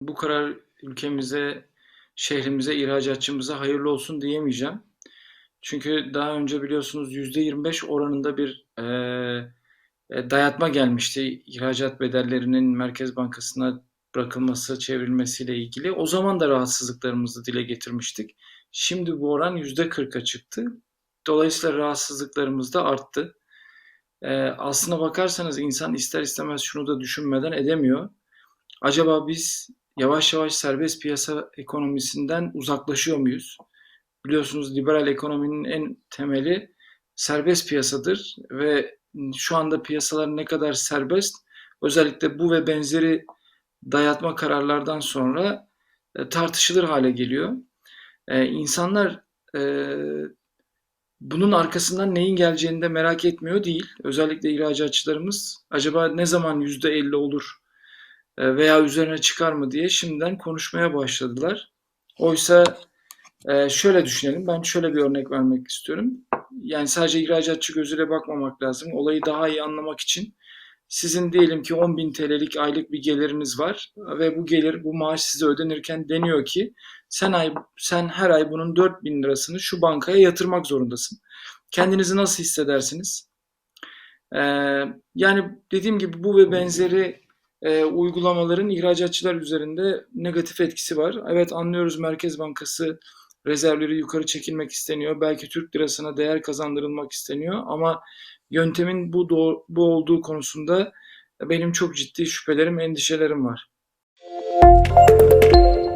Bu karar ülkemize, şehrimize, ihracatçımıza hayırlı olsun diyemeyeceğim. Çünkü daha önce biliyorsunuz %25 oranında bir eee, e, dayatma gelmişti ihracat bedellerinin Merkez Bankası'na bırakılması, çevrilmesiyle ilgili. O zaman da rahatsızlıklarımızı dile getirmiştik. Şimdi bu oran %40'a çıktı. Dolayısıyla rahatsızlıklarımız da arttı. Eee, aslına bakarsanız insan ister istemez şunu da düşünmeden edemiyor. Acaba biz yavaş yavaş serbest piyasa ekonomisinden uzaklaşıyor muyuz? Biliyorsunuz liberal ekonominin en temeli serbest piyasadır ve şu anda piyasalar ne kadar serbest, özellikle bu ve benzeri dayatma kararlardan sonra e, tartışılır hale geliyor. E, insanlar e, bunun arkasından neyin geleceğini de merak etmiyor değil. Özellikle ihracatçılarımız acaba ne zaman %50 olur veya üzerine çıkar mı diye şimdiden konuşmaya başladılar. Oysa e, şöyle düşünelim, ben şöyle bir örnek vermek istiyorum. Yani sadece ihracatçı gözüyle bakmamak lazım. Olayı daha iyi anlamak için sizin diyelim ki 10.000 TL'lik aylık bir geliriniz var ve bu gelir, bu maaş size ödenirken deniyor ki sen ay sen her ay bunun 4.000 lirasını şu bankaya yatırmak zorundasın. Kendinizi nasıl hissedersiniz? Ee, yani dediğim gibi bu ve benzeri e, uygulamaların ihracatçılar üzerinde negatif etkisi var. Evet anlıyoruz Merkez Bankası rezervleri yukarı çekilmek isteniyor. Belki Türk lirasına değer kazandırılmak isteniyor ama yöntemin bu doğru, bu olduğu konusunda benim çok ciddi şüphelerim, endişelerim var. Müzik